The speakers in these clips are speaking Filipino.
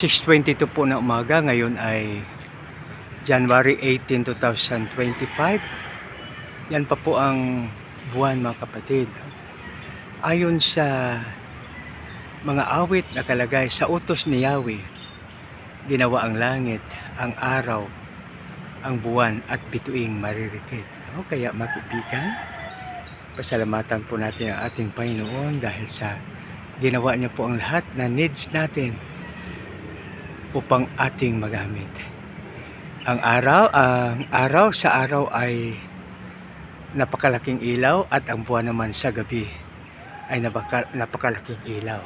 6.22 po na umaga, ngayon ay January 18, 2025. Yan pa po ang buwan mga kapatid. Ayon sa mga awit na kalagay sa utos ni Yahweh, ginawa ang langit, ang araw, ang buwan at bituing maririkit. No? Kaya makibigan, pasalamatan po natin ang ating Panginoon dahil sa ginawa niya po ang lahat na needs natin upang ating magamit. Ang araw, ang araw sa araw ay napakalaking ilaw at ang buwan naman sa gabi ay napaka, napakalaking ilaw.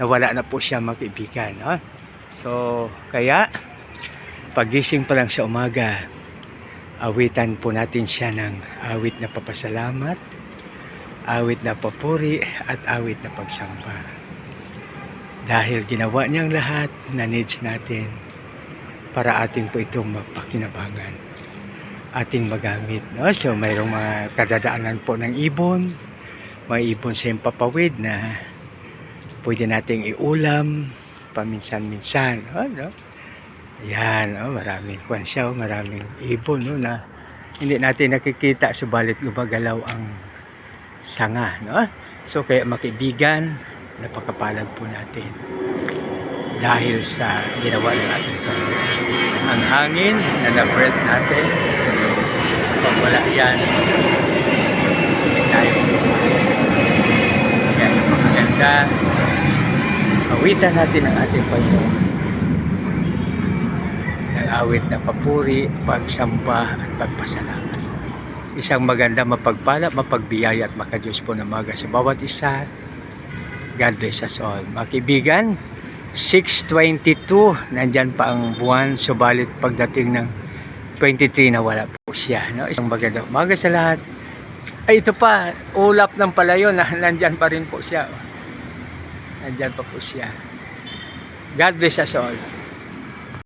Nawala na po siya mag-ibigan. No? So, kaya pagising pa lang sa umaga, awitan po natin siya ng awit na papasalamat, awit na papuri at awit na pagsamba dahil ginawa niyang lahat na needs natin para ating po itong mapakinabangan ating magamit no? so mayroong mga kadadaanan po ng ibon may ibon sa impapawid na pwede nating iulam paminsan-minsan no? no? yan no? maraming kwan siya oh, maraming ibon no? na hindi natin nakikita subalit gumagalaw ang sanga no? so kaya makibigan napakapalad po natin dahil sa ginawa ng ating Panginoon. Ang hangin na na-breath natin, kapag wala yan, hindi tayo. Kaya napakaganda, awitan natin ang ating Panginoon ng awit na papuri, pagsamba at pagpasalamat. Isang maganda mapagpala, mapagbiyaya at makadiyos po ng maga sa bawat isa God bless us all. Mga kaibigan, 6.22, nandyan pa ang buwan, subalit pagdating ng 23 na wala po siya. No? Isang maganda umaga sa lahat. Ay, ito pa, ulap ng palayo na nandyan pa rin po siya. Nandyan pa po siya. God bless us all.